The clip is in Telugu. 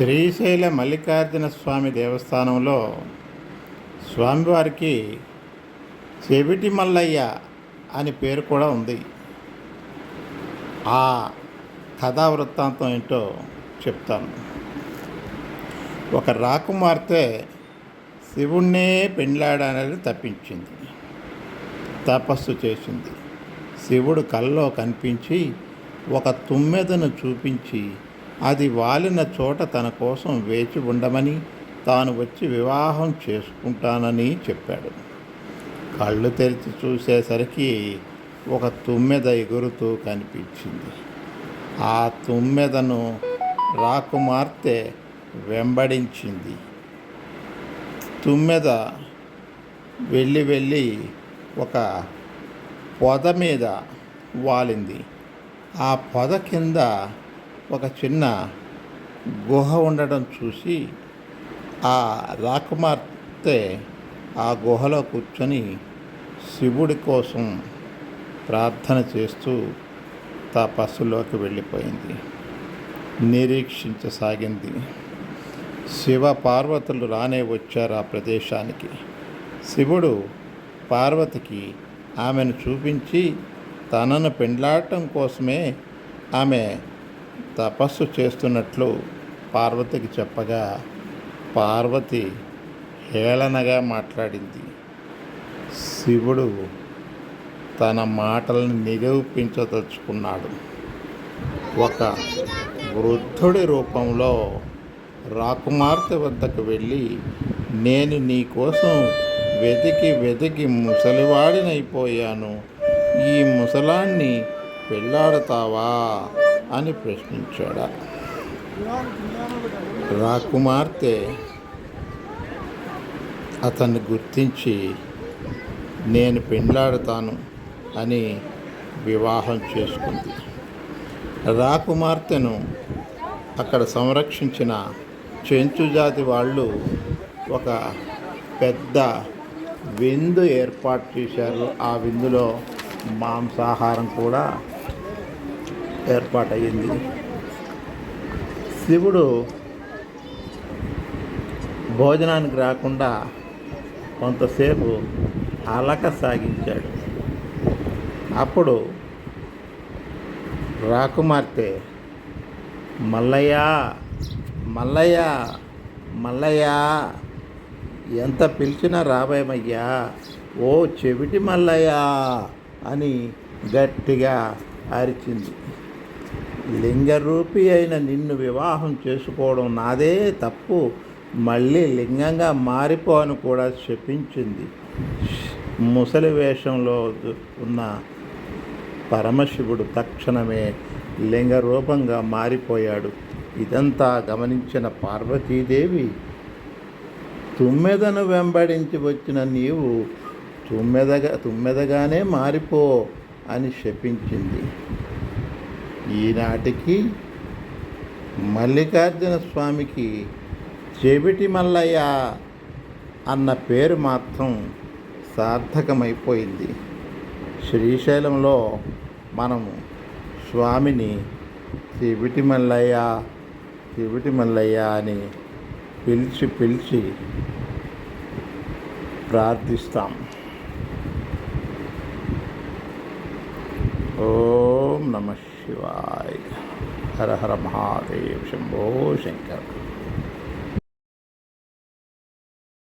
శ్రీశైల మల్లికార్జున స్వామి దేవస్థానంలో స్వామివారికి చెవిటి మల్లయ్య అని పేరు కూడా ఉంది. ఆ కథా వృత్తాంతం ఏంటో చెప్తాను. ఒక రాకుమార్తె శివుణ్ణే పెండ్లాడనేది తప్పించింది. తపస్సు చేసింది. శివుడు కల్లో కనిపించి ఒక తుమ్మెదను చూపించి అది వాలిన చోట తన కోసం వేచి ఉండమని తాను వచ్చి వివాహం చేసుకుంటానని చెప్పాడు. కళ్ళు తెరిచి చూసేసరికి ఒక తుమ్మెద ఎగురుతూ కనిపించింది. ఆ తుమ్మెదను రాకుమార్తె వెంబడించింది. తుమ్మెద వెళ్ళి వెళ్ళి ఒక పొద మీద వాలింది. ఆ పొద కింద ఒక చిన్న గుహ ఉండడం చూసి ఆ రాకుమార్తె ఆ గుహలో కూర్చొని శివుడి కోసం ప్రార్థన చేస్తూ తపస్సులోకి వెళ్ళిపోయింది. నిరీక్షించసాగింది. శివ పార్వతులు రానే వచ్చారు ఆ ప్రదేశానికి. శివుడు పార్వతికి ఆమెను చూపించి తనను పెండ్లాడటం కోసమే ఆమె తపస్సు చేస్తున్నట్లు పార్వతికి చెప్పగా పార్వతి హేళనగా మాట్లాడింది. శివుడు తన మాటలను నిరూపించదలుచుకున్నాడు. ఒక వృద్ధుడి రూపంలో రాకుమార్తె వద్దకు వెళ్ళి నేను నీ కోసం వెతికి వెతికి ముసలివాడినైపోయాను. ఈ ముసలాన్ని పెళ్ళాడతావా? అని ప్రశ్నించాడు. రాకుమార్తె అతన్ని గుర్తించి నేను పెండ్లాడతాను అని వివాహం చేసుకుంది. రాకుమార్తెను అక్కడ సంరక్షించిన చెంచు జాతి వాళ్ళు ఒక పెద్ద విందు ఏర్పాటు చేశారు. ఆ విందులో మాంసాహారం కూడా ఏర్పాటయ్యింది. శివుడు భోజనానికి రాకుండా కొంతసేపు అలక సాగించాడు. అప్పుడు రాకుమార్తె మల్లయ్య మల్లయ్య మల్లయ్య ఎంత పిలిచినా రాబోయమయ్యా ఓ చెవిటి మల్లయ్య అని గట్టిగా అరిచింది. లింగరూపి అయిన నిన్ను వివాహం చేసుకోవడం నాదే తప్పు. మళ్ళీ లింగంగా మారిపో అని కూడా శపించింది ముసలి వేషంలో ఉన్న పరమశివుడు తక్షణమే లింగ రూపంగా మారిపోయాడు. ఇదంతా గమనించిన పార్వతీదేవి తుమ్మెదను వెంబడించి వచ్చిన నీవు తుమ్మెదగా తుమ్మెదగానే మారిపో అని శపించింది ఈనాటికి మల్లికార్జున స్వామికి చెవిటి మల్లయ్య అన్న పేరు మాత్రం సార్థకమైపోయింది. శ్రీశైలంలో మనము స్వామిని చెవిటి మల్లయ్య చెవిటి మల్లయ్య అని పిలిచి పిలిచి ప్రార్థిస్తాం. ఓ ओम नमः शिवाय। हर हर महादेव शंभो शंकर।